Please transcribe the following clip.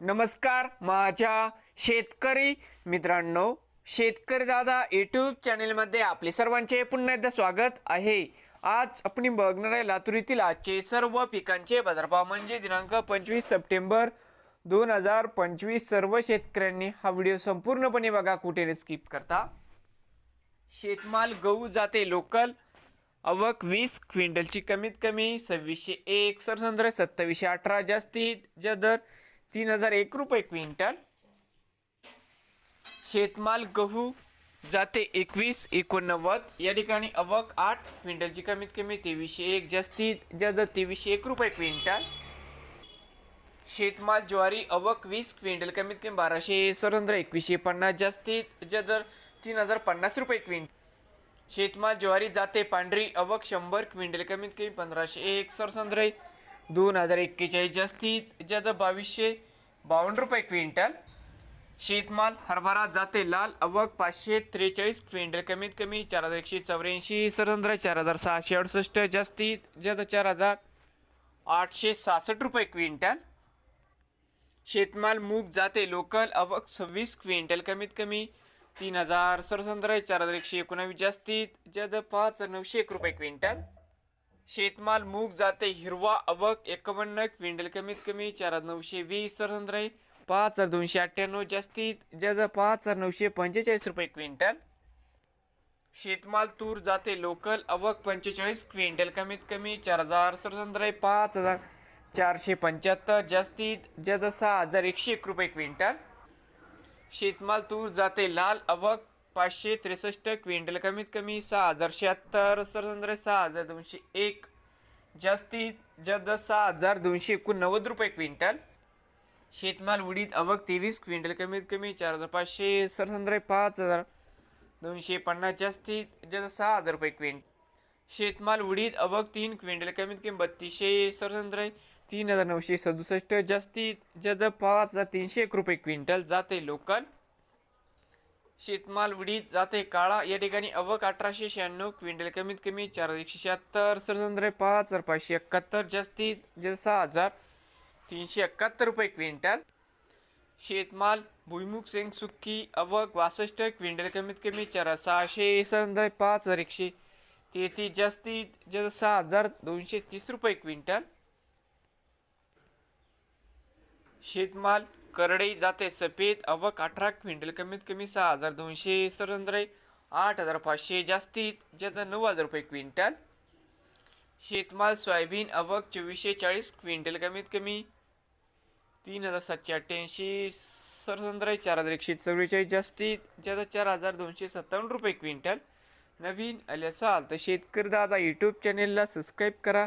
नमस्कार माझ्या शेतकरी मित्रांनो शेतकरी दादा यूट्यूब चॅनेलमध्ये आपले सर्वांचे पुन्हा एकदा स्वागत आहे. आज आपण बघणार आहे लातूर येथील आजचे सर्व पिकांचे बाजारभाव. म्हणजे दिनांक पंचवीस सप्टेंबर दोन हजार पंचवीस सर्व शेतकऱ्यांनी हा व्हिडिओ संपूर्णपणे बघा कुठे स्किप करता. शेतमाल गहू जाते लोकल अवक वीस क्विंटलची कमीत कमी सव्वीसशे एक सरसंद्र सत्तावीसशे अठरा जास्तीत जा दर तीन हजार एक रुपये क्विंटल. शेतमाल गहू जाते एकवीस एकोणनव्वद. या ठिकाणी अवक आठ क्विंटलची कमीत कमी तेवीसशे एक. जास्तीत जास्त तेवीसशे एक रुपये क्विंटल. शेतमाल ज्वारी अवक वीस क्विंटल कमीत कमी बाराशे सरंद्र एकवीसशे पन्नास. जास्तीत जर दर तीन हजार पन्नास रुपये क्विंटल. शेतमाल ज्वारी जाते पांढरी अवक शंभर क्विंटल कमीत कमी पंधराशे एक. सरसंद्र दोन हजार एक्केचाळीस. जास्तीत जा बावीसशे बावन्न रुपये क्विंटल. शेतमाल हरभरा जाते लाल अवक पाचशे त्रेचाळीस क्विंटल. कमीत कमी चार हजार एकशे चौऱ्याऐंशी सरंद्र चार हजार सहाशे अडुसष्ट जास्तीत जद चार हजार आठशे सहासष्ट रुपये क्विंटल. शेतमाल मूग जाते लोकल अवक सव्वीस क्विंटल. कमीत कमी तीन हजार सरसंद्र चार हजार एकशे एकोणावीस जास्तीत जद पाच नऊशे एक रुपये क्विंटल. शेतमाल मूग जाते हिरवा अवक एकावन्न क्विंटल कमीत कमी चार हजार नऊशे वीस सरसंद्र पाच हजार दोनशे अठ्ठ्याण्णव जास्तीत जद पाच हजार नऊशे पंचेचाळीस रुपये क्विंटल. शेतमाल तूर जाते लोकल अवक पंचेचाळीस क्विंटल कमीत कमी चार हजार सरसंद्र पाच हजार चारशे पंच्याहत्तर जास्तीत जद सहा हजार एकशे एक रुपये क्विंटल. शेतमाल तूर जाते लाल अवक पाचशे त्रेसष्ट क्विंटल कमीत कमी सहा हजार शहात्तर सरसंद्र सहा हजार दोनशे एक जास्तीत जास्त सहा हजार दोनशे एकोणनव्वद रुपये क्विंटल. शेतमाल उडीद अवक तेवीस क्विंटल कमीत कमी चार हजार पाचशे सरसंद्र पाच हजार दोनशे पन्नास जास्तीत जास्त सहा हजार रुपये क्विंट शेतमाल उडीद अवक तीन क्विंटल कमीत कमी बत्तीसशे सरसंद्र तीन हजार नऊशे सदुसष्ट जास्तीत जास्त पाच हजार तीनशे एक रुपये क्विंटल जाते लोकल. शेतमाल विडीत जाते. काळा या ठिकाणी अवक अठराशे शहाण्णव क्विंटल कमीत कमी चार हजार एकशे शहात्तर सरसंद्र पाच हजार पाचशे एकाहत्तर जास्तीत जद सहा हजार तीनशे एकाहत्तर रुपये क्विंटल. शेतमाल भुईमुग सेंग सुक्की अवक बासष्ट क्विंटल कमीत कमी चार सहाशे सरसंद्र पाच हजार एकशे तेहतीस जास्तीत जद सहा हजार दोनशे तीस रुपये क्विंटल. शेतमाल करडई जाते सफेद अवक अठरा क्विंटल कमीत कमी सहा हजार दोनशे सरंद्रे आठ हजार पाचशे जास्तीत ज्याचा नऊ हजार रुपये क्विंटल. शेतमाल सोयाबीन अवक चोवीसशे चाळीस क्विंटल कमीत कमी तीन हजार सातशे अठ्ठ्याऐंशी सरसंद्र चार हजार एकशे चव्वेचाळीस जास्तीत ज्याचा चार हजार दोनशे सत्तावन्न रुपये क्विंटल. नवीन आले असाल तर शेतकरी दादा यूट्यूब चॅनेलला सबस्क्राईब करा.